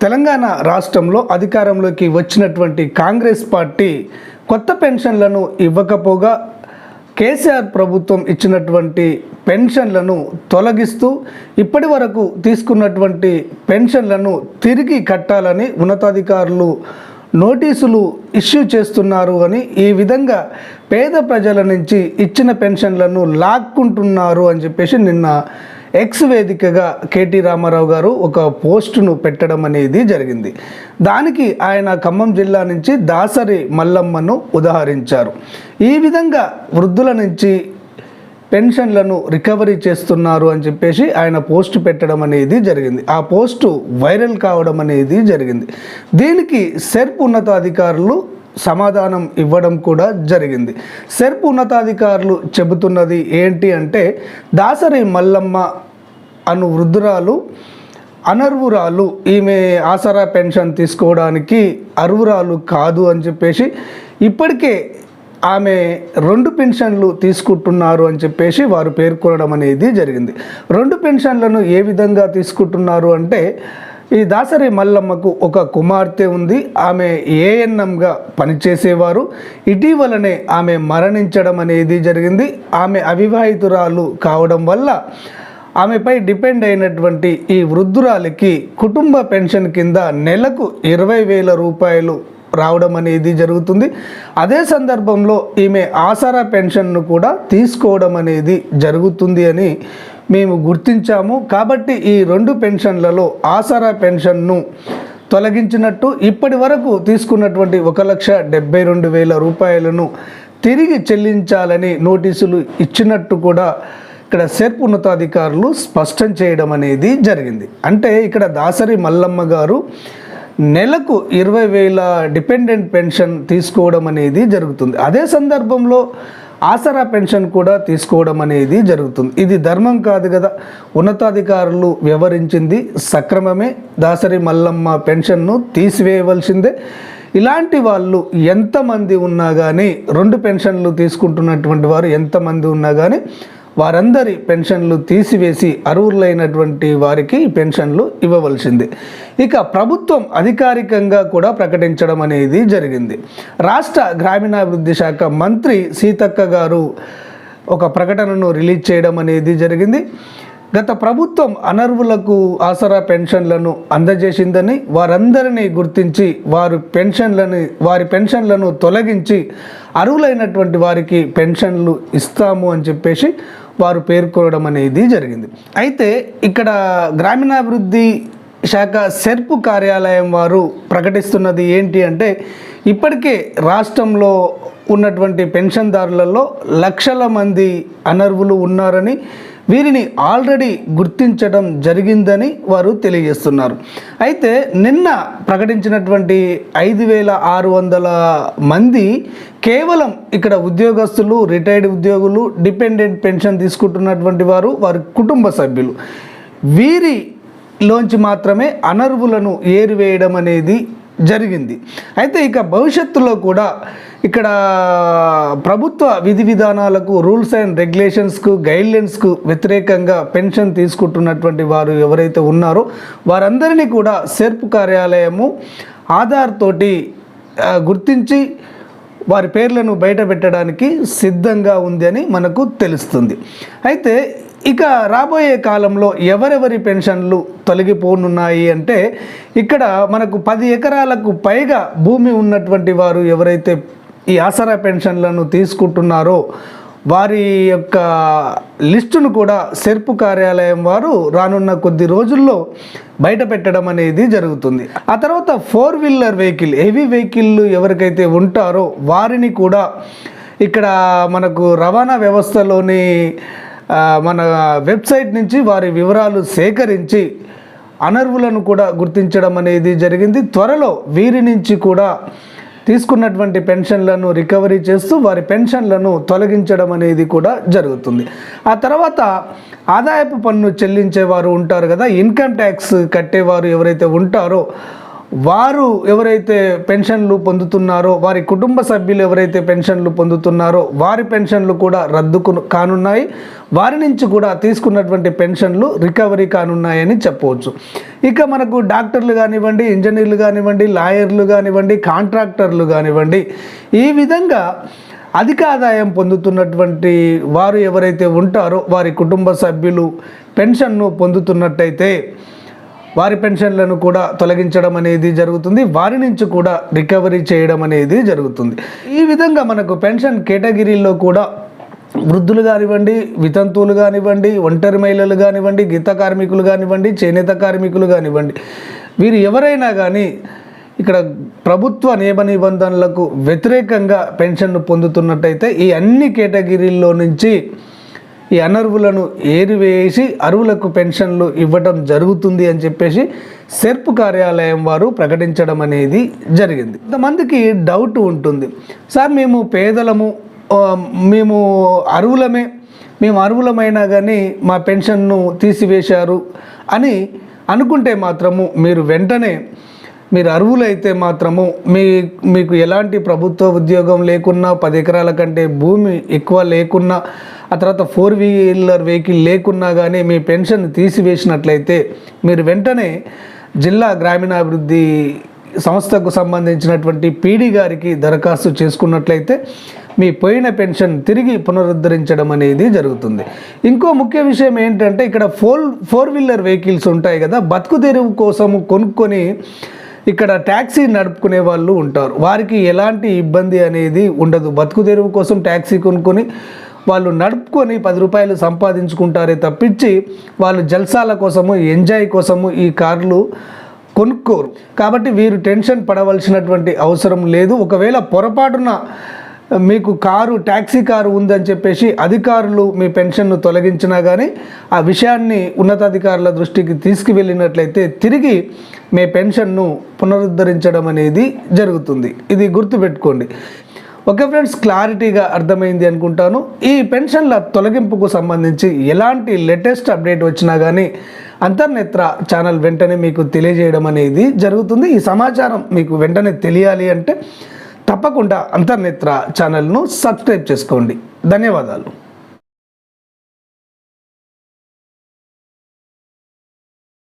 తెలంగాణ రాష్ట్రంలో అధికారంలోకి వచ్చినటువంటి కాంగ్రెస్ పార్టీ కొత్త పెన్షన్లను ఇవ్వకపోగా కేసీఆర్ ప్రభుత్వం ఇచ్చినటువంటి పెన్షన్లను తొలగిస్తూ ఇప్పటి వరకు తీసుకున్నటువంటి పెన్షన్లను తిరిగి కట్టాలని ఉన్నతాధికారులు నోటీసులు ఇష్యూ చేస్తున్నారు అని ఈ విధంగా పేద ప్రజల నుంచి ఇచ్చిన పెన్షన్లను లాక్కుంటున్నారు అని చెప్పేసి నిన్న ఎక్స్ వేదికగా కేటీ రామారావు గారు ఒక పోస్టును పెట్టడం అనేది జరిగింది. దానికి ఆయన ఖమ్మం జిల్లా నుంచి దాసరి మల్లమ్మను ఉదాహరించారు. ఈ విధంగా వృద్ధుల నుంచి పెన్షన్లను రికవరీ చేస్తున్నారు అని చెప్పేసి ఆయన పోస్ట్ పెట్టడం అనేది జరిగింది. ఆ పోస్టు వైరల్ కావడం అనేది జరిగింది. దీనికి సెర్ప్ ఉన్నతాధికారులు సమాధానం ఇవ్వడం కూడా జరిగింది. సెర్ప్ ఉన్నతాధికారులు చెబుతున్నది ఏంటి అంటే దాసరి మల్లమ్మ అను వృద్ధురాలు అనర్వురాలు. ఈమె ఆసరా పెన్షన్ తీసుకోవడానికి అర్వురాలు కాదు అని చెప్పేసి ఇప్పటికే ఆమె రెండు పెన్షన్లు తీసుకుంటున్నారు అని చెప్పేసి వారు పేర్కొనడం అనేది జరిగింది. రెండు పెన్షన్లను ఏ విధంగా తీసుకుంటున్నారు అంటే ఈ దాసరి మల్లమ్మకు ఒక కుమార్తె ఉంది. ఆమె ఏఎన్ఎంగా పనిచేసేవారు. ఇటీవలనే ఆమె మరణించడం అనేది జరిగింది. ఆమె అవివాహితురాలు కావడం వల్ల ఆమెపై డిపెండ్ అయినటువంటి ఈ వృద్ధురాలికి కుటుంబ పెన్షన్ కింద నెలకు ఇరవై వేల రూపాయలు రావడం అనేది జరుగుతుంది. అదే సందర్భంలో ఈమె ఆసరా పెన్షన్ను కూడా తీసుకోవడం అనేది జరుగుతుంది అని మేము గుర్తించాము. కాబట్టి ఈ రెండు పెన్షన్లలో ఆసరా పెన్షన్ను తొలగించినట్టు ఇప్పటి వరకు తీసుకున్నటువంటి ఒక లక్ష డెబ్బై రెండు వేల రూపాయలను తిరిగి చెల్లించాలని నోటీసులు ఇచ్చినట్టు కూడా ఇక్కడ సెర్ప్ ఉన్నతాధికారులు స్పష్టం చేయడం అనేది జరిగింది. అంటే ఇక్కడ దాసరి మల్లమ్మ గారు నెలకు ఇరవై వేల డిపెండెంట్ పెన్షన్ తీసుకోవడం అనేది జరుగుతుంది. అదే సందర్భంలో ఆసరా పెన్షన్ కూడా తీసుకోవడం అనేది జరుగుతుంది. ఇది ధర్మం కాదు కదా. ఉన్నతాధికారులు వ్యవహరించింది సక్రమమే. దాసరి మల్లమ్మ పెన్షన్ను తీసివేయవలసిందే. ఇలాంటి వాళ్ళు ఎంతమంది ఉన్నా కానీ రెండు పెన్షన్లు తీసుకుంటున్నటువంటి వారు ఎంతమంది ఉన్నా కానీ వారందరి పెన్షన్లు తీసివేసి అర్హులైనటువంటి వారికి పెన్షన్లు ఇవ్వవలసింది. ఇక ప్రభుత్వం అధికారికంగా కూడా ప్రకటించడం అనేది జరిగింది. రాష్ట్ర గ్రామీణాభివృద్ధి శాఖ మంత్రి సీతక్క గారు ఒక ప్రకటనను రిలీజ్ చేయడం అనేది జరిగింది. గత ప్రభుత్వం అనర్వులకు ఆసరా పెన్షన్లను అందజేసిందని వారందరినీ గుర్తించి వారు పెన్షన్లను వారి పెన్షన్లను తొలగించి అర్హులైనటువంటి వారికి పెన్షన్లు ఇస్తాము అని చెప్పేసి వారు పేర్కొనడం అనేది జరిగింది. అయితే ఇక్కడ గ్రామీణాభివృద్ధి శాఖ సెర్పు కార్యాలయం వారు ప్రకటిస్తున్నది ఏంటి అంటే ఇప్పటికే రాష్ట్రంలో ఉన్నటువంటి పెన్షన్దారులలో లక్షల మంది అనర్వులు ఉన్నారని వీరిని ఆల్రెడీ గుర్తించడం జరిగిందని వారు తెలియజేస్తున్నారు. అయితే నిన్న ప్రకటించినటువంటి ఐదు వేల ఆరు వందల మంది కేవలం ఇక్కడ ఉద్యోగస్తులు రిటైర్డ్ ఉద్యోగులు డిపెండెంట్ పెన్షన్ తీసుకుంటున్నటువంటి వారు వారి కుటుంబ సభ్యులు. వీరి లోంచి మాత్రమే అనర్వులను ఏరివేయడం అనేది జరిగింది. అయితే ఇక భవిష్యత్తులో కూడా ఇక్కడ ప్రభుత్వ విధి విధానాలకు రూల్స్ అండ్ రెగ్యులేషన్స్కు గైడ్లైన్స్కు వ్యతిరేకంగా పెన్షన్ తీసుకుంటున్నటువంటి వారు ఎవరైతే ఉన్నారో వారందరినీ కూడా సెర్ప్ కార్యాలయము ఆధార్ తోటి గుర్తించి వారి పేర్లను బయట పెట్టడానికి సిద్ధంగా ఉంది అని మనకు తెలుస్తుంది. అయితే ఇక రాబోయే కాలంలో ఎవరెవరి పెన్షన్లు తొలగిపోనున్నాయి అంటే ఇక్కడ మనకు పది ఎకరాలకు పైగా భూమి ఉన్నటువంటి వారు ఎవరైతే ఈ ఆసరా పెన్షన్లను తీసుకుంటున్నారో వారి యొక్క లిస్టును కూడా సెర్పు కార్యాలయం వారు రానున్న కొద్ది రోజుల్లో బయట పెట్టడం అనేది జరుగుతుంది. ఆ తర్వాత four wheeler vehicle heavy vehicle ఎవరికైతే ఉంటారో వారిని కూడా ఇక్కడ మనకు రవాణా వ్యవస్థలోని మన వెబ్సైట్ నుంచి వారి వివరాలు సేకరించి అనర్వులను కూడా గుర్తించడం అనేది జరిగింది. త్వరలో వీరి నుంచి కూడా తీసుకున్నటువంటి పెన్షన్లను రికవరీ చేస్తూ వారి పెన్షన్లను తొలగించడం అనేది కూడా జరుగుతుంది. ఆ తర్వాత ఆదాయపు పన్ను చెల్లించేవారు ఉంటారు కదా ఇన్కమ్ ట్యాక్స్ కట్టేవారు ఎవరైతే ఉంటారో వారు ఎవరైతే పెన్షన్లు పొందుతున్నారో వారి కుటుంబ సభ్యులు ఎవరైతే పెన్షన్లు పొందుతున్నారో వారి పెన్షన్లు కూడా రద్దు కానున్నాయి. వారి నుంచి కూడా తీసుకున్నటువంటి పెన్షన్లు రికవరీ కానున్నాయని చెప్పవచ్చు. ఇక మనకు డాక్టర్లు కానివ్వండి ఇంజనీర్లు కానివ్వండి లాయర్లు కానివ్వండి కాంట్రాక్టర్లు కానివ్వండి ఈ విధంగా అధిక ఆదాయం పొందుతున్నటువంటి వారు ఎవరైతే ఉంటారో వారి కుటుంబ సభ్యులు పెన్షన్ను పొందుతున్నట్టయితే వారి పెన్షన్లను కూడా తొలగించడం అనేది జరుగుతుంది. వారి నుంచి కూడా రికవరీ చేయడం అనేది జరుగుతుంది. ఈ విధంగా మనకు పెన్షన్ కేటగిరీల్లో కూడా వృద్ధులు కానివ్వండి వితంతువులు కానివ్వండి ఒంటరి మహిళలు కానివ్వండి గీత కార్మికులు కానివ్వండి చేనేత కార్మికులు కానివ్వండి వీరు ఎవరైనా కానీ ఇక్కడ ప్రభుత్వ నియమ నిబంధనలకు వ్యతిరేకంగా పెన్షన్ను పొందుతున్నట్టయితే ఈ అన్ని కేటగిరీల్లో నుంచి ఈ అనర్వులను ఏరివేసి అరువులకు పెన్షన్లు ఇవ్వటం జరుగుతుంది అని చెప్పేసి సెర్ప్ కార్యాలయం వారు ప్రకటించడం అనేది జరిగింది. కొంతమందికి డౌట్ ఉంటుంది. సార్ మేము పేదలము మేము అరువులమే మేము అరువులమైనా కానీ మా పెన్షన్ను తీసివేశారు అని అనుకుంటే మాత్రము మీరు వెంటనే మీరు అరువులైతే మాత్రము మీ మీకు ఎలాంటి ప్రభుత్వ ఉద్యోగం లేకున్నా పది ఎకరాల కంటే భూమి ఎక్కువ లేకున్నా ఆ తర్వాత ఫోర్ వీలర్ వెహికల్ లేకున్నా కానీ మీ పెన్షన్ తీసివేసినట్లయితే మీరు వెంటనే జిల్లా గ్రామీణాభివృద్ధి సంస్థకు సంబంధించినటువంటి పీడీ గారికి దరఖాస్తు చేసుకున్నట్లయితే మీ పోయిన పెన్షన్ తిరిగి పునరుద్ధరించడం అనేది జరుగుతుంది. ఇంకో ముఖ్య విషయం ఏంటంటే ఇక్కడ ఫోర్ ఫోర్ వీలర్ వెహికల్స్ ఉంటాయి కదా బతుకు తెరువు కోసం కొనుక్కొని ఇక్కడ ట్యాక్సీ నడుపుకునే వాళ్ళు ఉంటారు. వారికి ఎలాంటి ఇబ్బంది అనేది ఉండదు. బతుకు తెరువు కోసం ట్యాక్సీ కొనుక్కొని వాళ్ళు నడుపుకొని పది రూపాయలు సంపాదించుకుంటారే తప్పించి వాళ్ళు జల్సాల కోసము ఎంజాయ్ కోసము ఈ కార్లు కొనుక్కోరు. కాబట్టి వీరు టెన్షన్ పడవలసినటువంటి అవసరం లేదు. ఒకవేళ పొరపాటున మీకు కారు ట్యాక్సీ కారు ఉందని చెప్పేసి అధికారులు మీ పెన్షన్ను తొలగించినా కానీ ఆ విషయాన్ని ఉన్నతాధికారుల దృష్టికి తీసుకువెళ్ళినట్లయితే తిరిగి మీ పెన్షన్ను పునరుద్ధరించడం అనేది జరుగుతుంది. ఇది గుర్తుపెట్టుకోండి. ఓకే ఫ్రెండ్స్ క్లారిటీగా అర్థమైంది అనుకుంటాను. ఈ పెన్షన్ల తొలగింపుకు సంబంధించి ఎలాంటి లేటెస్ట్ అప్డేట్ వచ్చినా కానీ అంతర్నేత్ర ఛానల్ వెంటనే మీకు తెలియజేయడం అనేది జరుగుతుంది. ఈ సమాచారం మీకు వెంటనే తెలియాలి అంటే తప్పకుండా అంతర్నేత్ర ఛానల్ను సబ్స్క్రైబ్ చేసుకోండి. ధన్యవాదాలు.